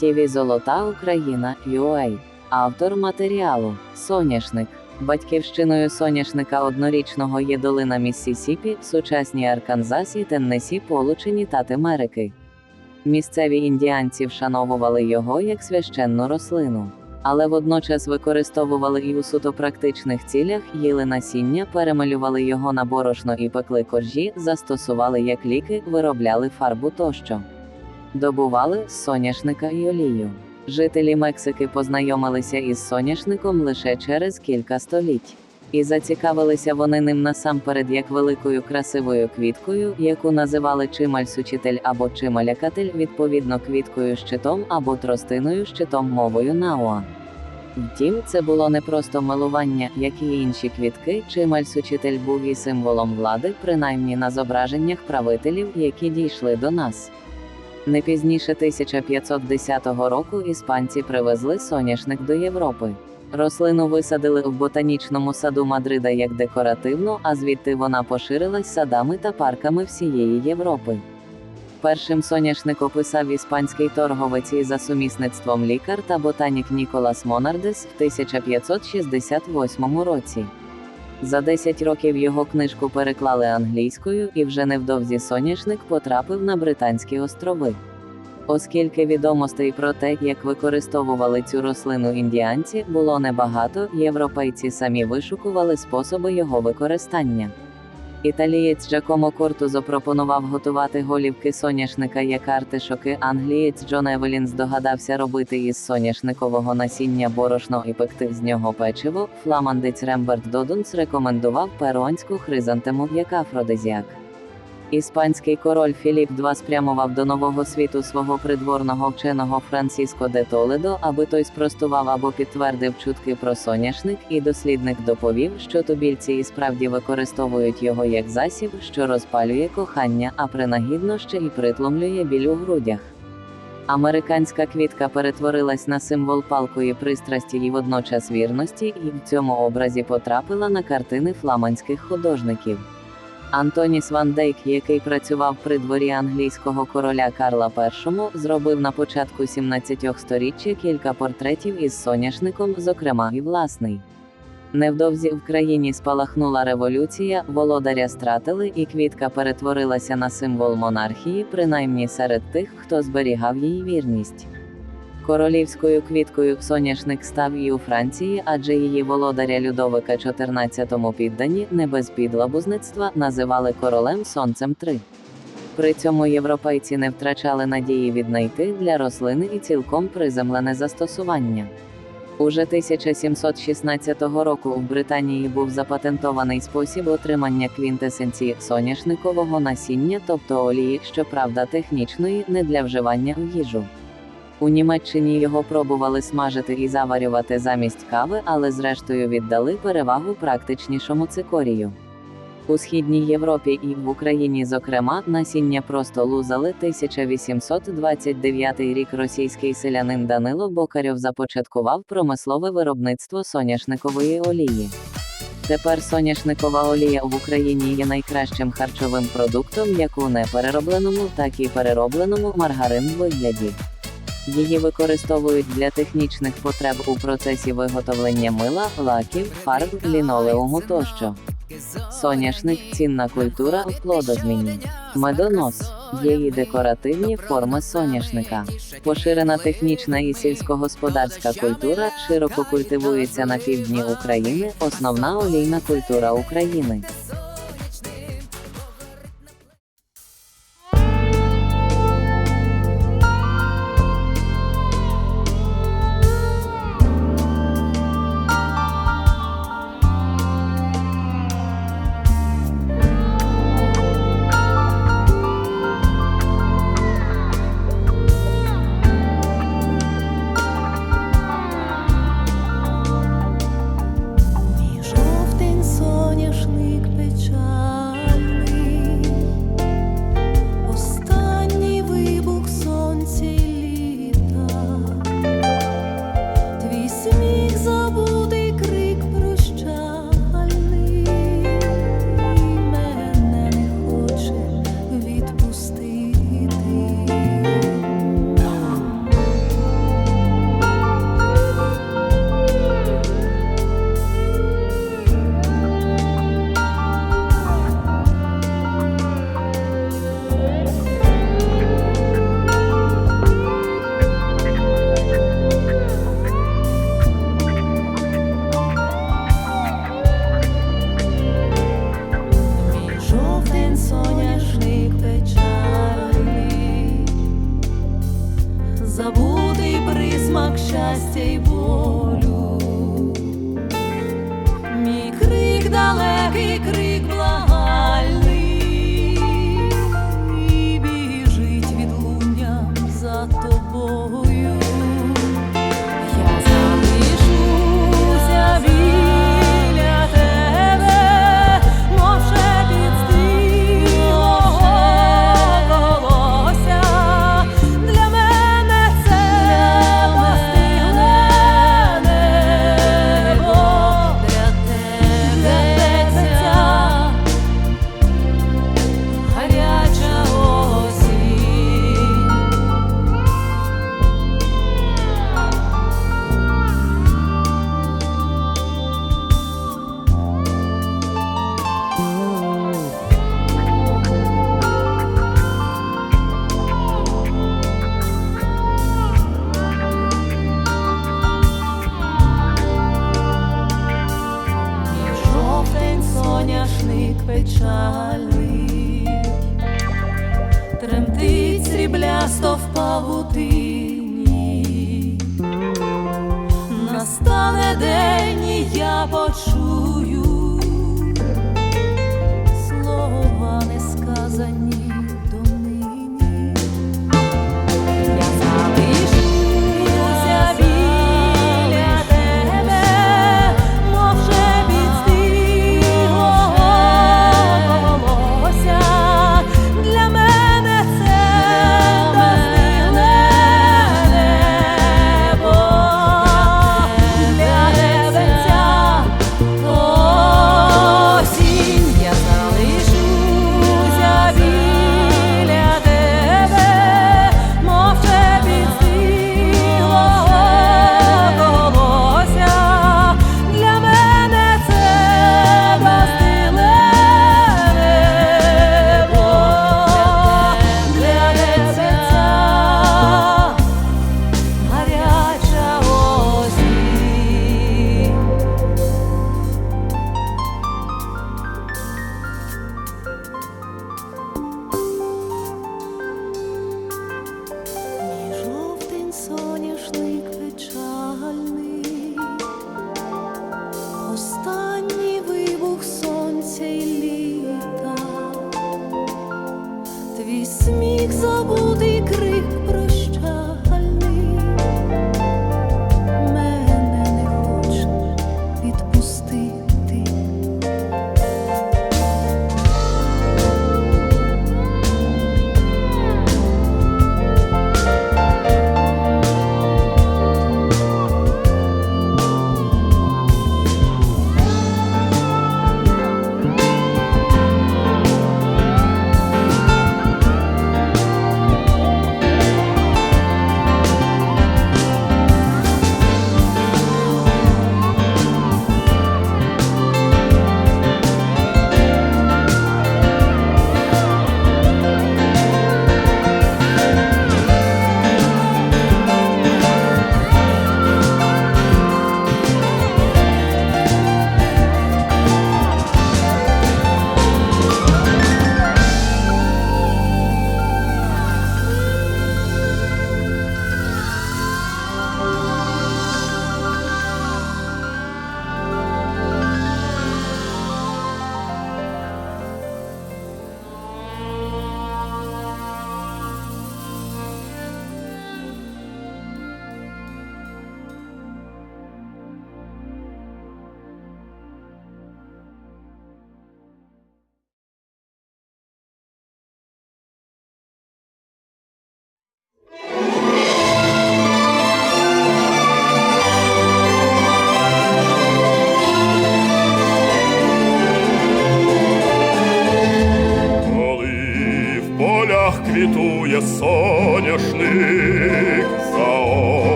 ТІВІ Золота Україна UA. Автор матеріалу Соняшник. Батьківщиною соняшника однорічного є долина Міссісіпі, сучасні Арканзас і Теннесі, Получені Тати Америки. Місцеві індіанці вшановували його як священну рослину. Але водночас використовували і у суто практичних цілях, їли насіння, перемалювали його на борошно і пекли коржі, застосували як ліки, виробляли фарбу тощо. Добували соняшника і олію. Жителі Мексики познайомилися із соняшником лише через кілька століть. І зацікавилися вони ним насамперед як великою красивою квіткою, яку називали чималь-сучитель або чималякатель, відповідно квіткою щитом або тростиною щитом мовою науа. Втім, це було не просто милування, як і інші квітки, чималь-сучитель був і символом влади, принаймні на зображеннях правителів, які дійшли до нас. Не пізніше 1510 року іспанці привезли соняшник до Європи. Рослину висадили в ботанічному саду Мадрида як декоративну, а звідти вона поширилась садами та парками всієї Європи. Першим соняшник описав іспанський торговець і за сумісництвом лікар та ботанік Ніколас Монардес в 1568 році. За 10 років його книжку переклали англійською, і вже невдовзі соняшник потрапив на Британські острови. Оскільки відомостей про те, як використовували цю рослину індіанці, було небагато, європейці самі вишукували способи його використання. Італієць Джакомо Корту запропонував готувати голівки соняшника як артишоки. Англієць Джон Евелін здогадався робити із соняшникового насіння борошно і пекти з нього печиво. Фламандець Ремберт Додунс рекомендував перуанську хризантему як афродизіак. Іспанський король Філіп II спрямував до нового світу свого придворного вченого Франсіско де Толедо, аби той спростував або підтвердив чутки про соняшник, і дослідник доповів, що тубільці і справді використовують його як засіб, що розпалює кохання, а принагідно ще і притломлює біль у грудях. Американська квітка перетворилась на символ палкої пристрасті і водночас вірності, і в цьому образі потрапила на картини фламандських художників. Антоніс Ван Дейк, який працював при дворі англійського короля Карла І, зробив на початку 17 сторіччя кілька портретів із соняшником, зокрема і власний. Невдовзі в країні спалахнула революція, володаря стратили, і квітка перетворилася на символ монархії, принаймні серед тих, хто зберігав її вірність. Королівською квіткою соняшник став і у Франції, адже її володаря Людовика XIV піддані, не без підлабузництва, називали королем Сонцем 3. При цьому європейці не втрачали надії віднайти для рослини і цілком приземлене застосування. Уже 1716 року в Британії був запатентований спосіб отримання квінтесенції соняшникового насіння, тобто олії, щоправда технічної, не для вживання у їжу. У Німеччині його пробували смажити і заварювати замість кави, але зрештою віддали перевагу практичнішому цикорію. У східній Європі і в Україні, зокрема, насіння просто лузали 1829 рік російський селянин Данило Бокарьов започаткував промислове виробництво соняшникової олії. Тепер соняшникова олія в Україні є найкращим харчовим продуктом як у непереробленому, так і переробленому маргарин вигляді. Її використовують для технічних потреб у процесі виготовлення мила, лаків, фарб, лінолеуму тощо. Соняшник цінна культура в плодозміні. Медонос і декоративні форми соняшника. Поширена технічна і сільськогосподарська культура широко культивується на півдні України, основна олійна культура України. павутині, настане день, і я почую слова несказані.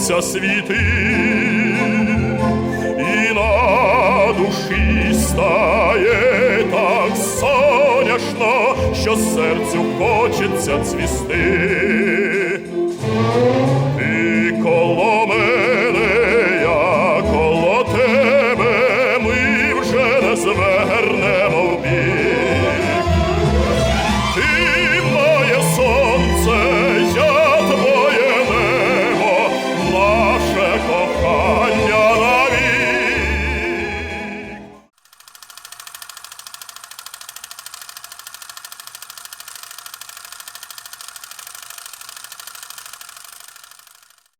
сонця світи, і на душі стає так соняшно, що серцю хочеться цвісти.